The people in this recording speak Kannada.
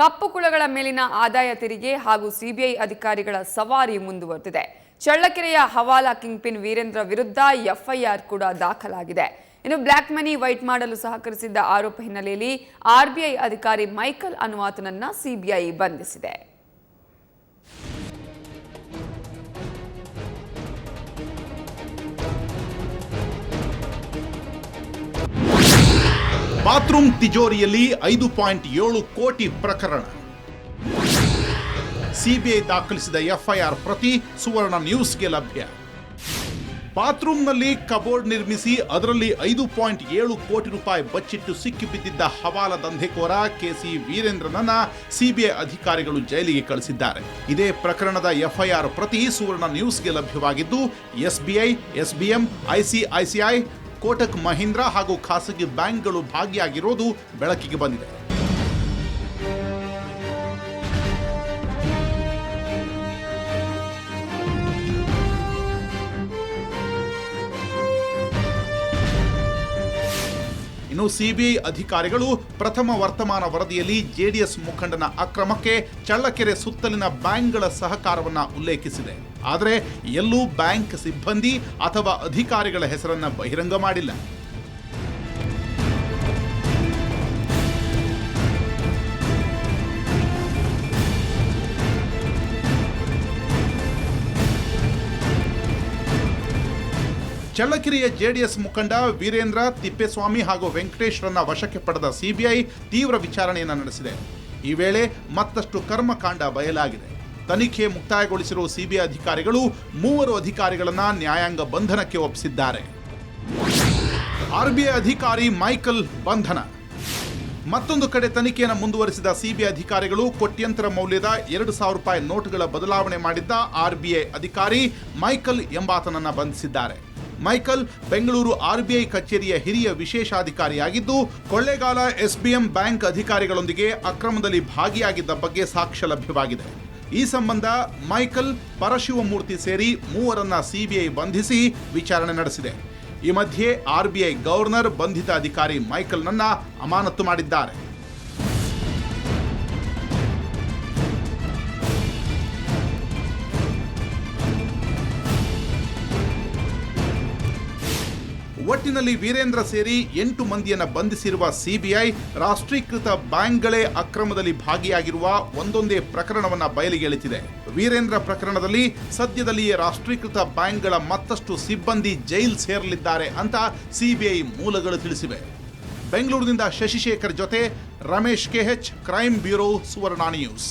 ಕಪ್ಪು ಕುಳಗಳ ಮೇಲಿನ ಆದಾಯ ತೆರಿಗೆ ಹಾಗೂ ಸಿಬಿಐ ಅಧಿಕಾರಿಗಳ ಸವಾರಿ ಮುಂದುವರೆದಿದೆ. ಚಳ್ಳಕೆರೆಯ ಹವಾಲಾ ಕಿಂಗ್ಪಿನ್ ವೀರೇಂದ್ರ ವಿರುದ್ಧ ಎಫ್ಐಆರ್ ಕೂಡ ದಾಖಲಾಗಿದೆ. ಇನ್ನು ಬ್ಲ್ಯಾಕ್ ಮನಿ ವೈಟ್ ಮಾಡಲು ಸಹಕರಿಸಿದ್ದ ಆರೋಪ ಹಿನ್ನೆಲೆಯಲ್ಲಿ ಆರ್ಬಿಐ ಅಧಿಕಾರಿ ಮೈಕಲ್ ಅನುವಾತನನ್ನ ಸಿಬಿಐ ಬಂಧಿಸಿದೆ. ಬಾತ್ರೂಮ್ ತಿಜೋರಿಯಲ್ಲಿ ಐದು ಪಾಯಿಂಟ್ ಏಳು ಕೋಟಿ ಪ್ರಕರಣ. ಸಿಬಿಐ ದಾಖಲಿಸಿದ ಎಫ್ಐಆರ್ ಪ್ರತಿ ಸುವರ್ಣ ನ್ಯೂಸ್ಗೆ ಲಭ್ಯ. ಬಾತ್ರೂಮ್ನಲ್ಲಿ ಕಬೋರ್ಡ್ ನಿರ್ಮಿಸಿ ಅದರಲ್ಲಿ ಐದು ಪಾಯಿಂಟ್ ಏಳು ಕೋಟಿ ರೂಪಾಯಿ ಬಚ್ಚಿಟ್ಟು ಸಿಕ್ಕಿಬಿದ್ದಿದ್ದ ಹವಾಲ ದಂಧೆಕೋರ ಕೆಸಿ ವೀರೇಂದ್ರನನ್ನ ಸಿಬಿಐ ಅಧಿಕಾರಿಗಳು ಜೈಲಿಗೆ ಕಳಿಸಿದ್ದಾರೆ. ಇದೇ ಪ್ರಕರಣದ ಎಫ್ಐಆರ್ ಪ್ರತಿ ಸುವರ್ಣ ನ್ಯೂಸ್ಗೆ ಲಭ್ಯವಾಗಿದ್ದು, SBI, SBM ICICI Kotak Mahindra ಹಾಗೂ ಖಾಸಗಿ ಬ್ಯಾಂಕ್ಗಳು ಭಾಗಿಯಾಗಿರೋದು ಬೆಳಕಿಗೆ ಬಂದಿದೆ. ಇನ್ನು ಸಿಬಿಐ ಅಧಿಕಾರಿಗಳು ಪ್ರಥಮ ವರ್ತಮಾನ ವರದಿಯಲ್ಲಿ ಜೆಡಿಎಸ್ ಮುಖಂಡನ ಅಕ್ರಮಕ್ಕೆ ಚಳ್ಳಕೆರೆ ಸುತ್ತಲಿನ ಬ್ಯಾಂಕ್ಗಳ ಸಹಕಾರವನ್ನು ಉಲ್ಲೇಖಿಸಿದೆ. ಆದರೆ ಎಲ್ಲೂ ಬ್ಯಾಂಕ್ ಸಿಬ್ಬಂದಿ ಅಥವಾ ಅಧಿಕಾರಿಗಳ ಹೆಸರನ್ನು ಬಹಿರಂಗ ಮಾಡಿಲ್ಲ. ಚಳ್ಳಕೆರೆಯ ಜೆಡಿಎಸ್ ಮುಖಂಡ ವೀರೇಂದ್ರ ತಿಪ್ಪೇಸ್ವಾಮಿ ಹಾಗೂ ವೆಂಕಟೇಶ್ರನ್ನ ವಶಕ್ಕೆ ಪಡೆದ ಸಿಬಿಐ ತೀವ್ರ ವಿಚಾರಣೆಯನ್ನು ನಡೆಸಿದೆ. ಈ ವೇಳೆ ಮತ್ತಷ್ಟು ಕರ್ಮಕಾಂಡ ಬಯಲಾಗಿದೆ. ತನಿಖೆ ಮುಕ್ತಾಯಗೊಳಿಸಿರುವ ಸಿಬಿಐ ಅಧಿಕಾರಿಗಳು ಮೂವರು ಅಧಿಕಾರಿಗಳನ್ನು ನ್ಯಾಯಾಂಗ ಬಂಧನಕ್ಕೆ ಒಪ್ಪಿಸಿದ್ದಾರೆ. ಆರ್ಬಿಐ ಅಧಿಕಾರಿ ಮೈಕಲ್ ಬಂಧನ. ಮತ್ತೊಂದು ಕಡೆ ತನಿಖೆಯನ್ನು ಮುಂದುವರಿಸಿದ ಸಿಬಿಐ ಅಧಿಕಾರಿಗಳು ಕೋಟ್ಯಂತರ ಮೌಲ್ಯದ ಎರಡು ಸಾವಿರ ರೂಪಾಯಿ ನೋಟುಗಳ ಬದಲಾವಣೆ ಮಾಡಿದ್ದ ಆರ್ಬಿಐ ಅಧಿಕಾರಿ ಮೈಕಲ್ ಎಂಬಾತನನ್ನ ಬಂಧಿಸಿದ್ದಾರೆ. ಮೈಕಲ್ ಬೆಂಗಳೂರು ಆರ್ಬಿಐ ಕಚೇರಿಯ ಹಿರಿಯ ವಿಶೇಷಾಧಿಕಾರಿಯಾಗಿದ್ದು, ಕೊಳ್ಳೇಗಾಲ ಎಸ್ಬಿಎಂ ಬ್ಯಾಂಕ್ ಅಧಿಕಾರಿಗಳೊಂದಿಗೆ ಅಕ್ರಮದಲ್ಲಿ ಭಾಗಿಯಾಗಿದ್ದ ಬಗ್ಗೆ ಸಾಕ್ಷ್ಯ ಲಭ್ಯವಾಗಿದೆ. ಈ ಸಂಬಂಧ ಮೈಕಲ್ ಪರಶಿವಮೂರ್ತಿ ಸೇರಿ ಮೂವರನ್ನ ಸಿಬಿಐ ಬಂಧಿಸಿ ವಿಚಾರಣೆ ನಡೆಸಿದೆ. ಈ ಮಧ್ಯೆ ಆರ್ಬಿಐ ಗವರ್ನರ್ ಬಂಧಿತ ಅಧಿಕಾರಿ ಮೈಕಲ್ನನ್ನ ಅಮಾನತು ಮಾಡಿದ್ದಾರೆ. ಒಟ್ಟಿನಲ್ಲಿ ವೀರೇಂದ್ರ ಸೇರಿ ಎಂಟು ಮಂದಿಯನ್ನು ಬಂಧಿಸಿರುವ ಸಿಬಿಐ ರಾಷ್ಟ್ರೀಕೃತ ಬ್ಯಾಂಕ್ಗಳೇ ಅಕ್ರಮದಲ್ಲಿ ಭಾಗಿಯಾಗಿರುವ ಒಂದೊಂದೇ ಪ್ರಕರಣವನ್ನು ಬಯಲಿಗೆ ಎಳೆತಿದೆ. ವೀರೇಂದ್ರ ಪ್ರಕರಣದಲ್ಲಿ ಸದ್ಯದಲ್ಲಿಯೇ ರಾಷ್ಟ್ರೀಕೃತ ಬ್ಯಾಂಕ್ಗಳ ಮತ್ತಷ್ಟು ಸಿಬ್ಬಂದಿ ಜೈಲ್ ಸೇರಲಿದ್ದಾರೆ ಅಂತ ಸಿಬಿಐ ಮೂಲಗಳು ತಿಳಿಸಿವೆ. ಬೆಂಗಳೂರಿನಿಂದ ಶಶಿಶೇಖರ್ ಜೊತೆ Ramesh K H crime bureau Suvarna news.